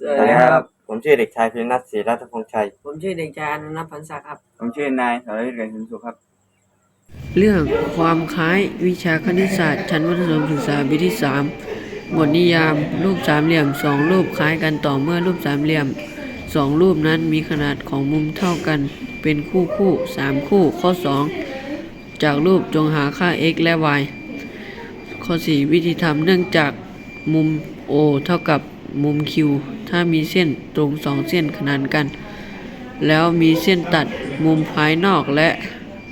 สวัสดีครับ ผมชื่อเด็กชายพินัทศรีรัตพงษ์ชัย ผมชื่อเด็กชายอนันต์พันศักดิ์ครับ ผมชื่อนายสรวิทย์ไกรสินสุขครับ เรื่องความคล้ายวิชาคณิตศาสตร์ ชั้นมัธยมศึกษาปีที่3บทนิยาม รูปสามเหลี่ยมสองรูปคล้ายกันต่อเมื่อรูปสามเหลี่ยมสองรูปนั้นมีขนาดของมุมเท่ากัน เป็นคู่คู่สามคู่ ข้อ2จากรูปจงหาค่า x และ y ข้อ 4 วิธีทำเนื่องจากมุม O เท่ากับมุม Q ถ้ามีเส้นตรงสองเส้นขนานกัน แล้วมีเส้นตัดมุมภายนอกและ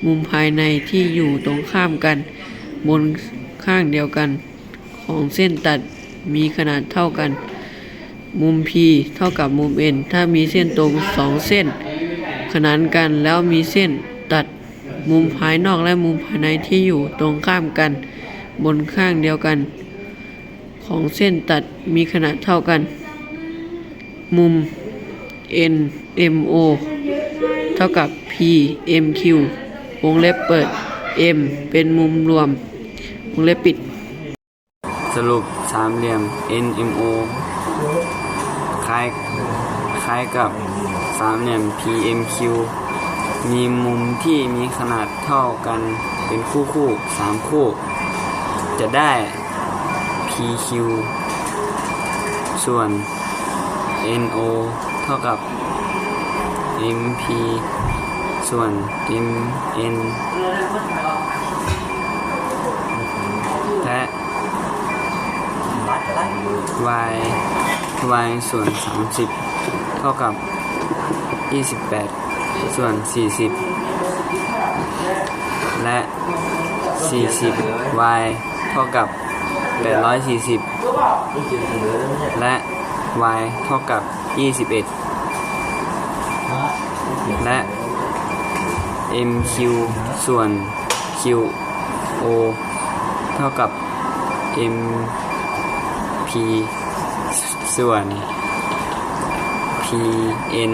มุมภายในที่อยู่ตรงข้ามกัน บนข้างเดียวกัน ของเส้นตัดมีขนาดเท่ากัน มุม P เท่ากับมุม N ถ้ามีเส้นตรงสองเส้น ขนานกันแล้วมีเส้นตัดมุมภายนอกและมุมภายในที่อยู่ตรงข้ามกัน บนข้างเดียวกัน ของเส้นตัดมีขนาดเท่ากัน มุม N M O เท่ากับ P M Q วงเล็บเปิด M เป็นมุมรวม วงเล็บปิด สรุปสามเหลี่ยม NMO คล้ายคล้ายกับสามเหลี่ยม PMQ มีมุมที่มีขนาดเท่ากันเป็นคู่คู่สามคู่ จะได้ PQ ส่วน NO เท่ากับ MP ส่วน MN และ y y ส่วน 30 เท่ากับ 28 ส่วน 40 และ 40 y เท่ากับ 840 และ y เท่ากับ 21 และ mq ส่วน qo เท่ากับ m p ส่วน p n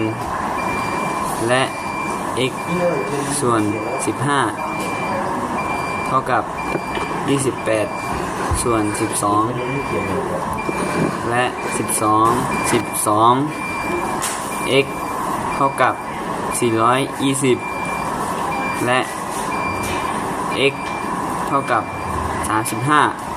และ x ส่วน 15 เท่ากับ 28 ส่วน 12 และ 12 12 x เท่ากับ 420 และ x เท่ากับ 35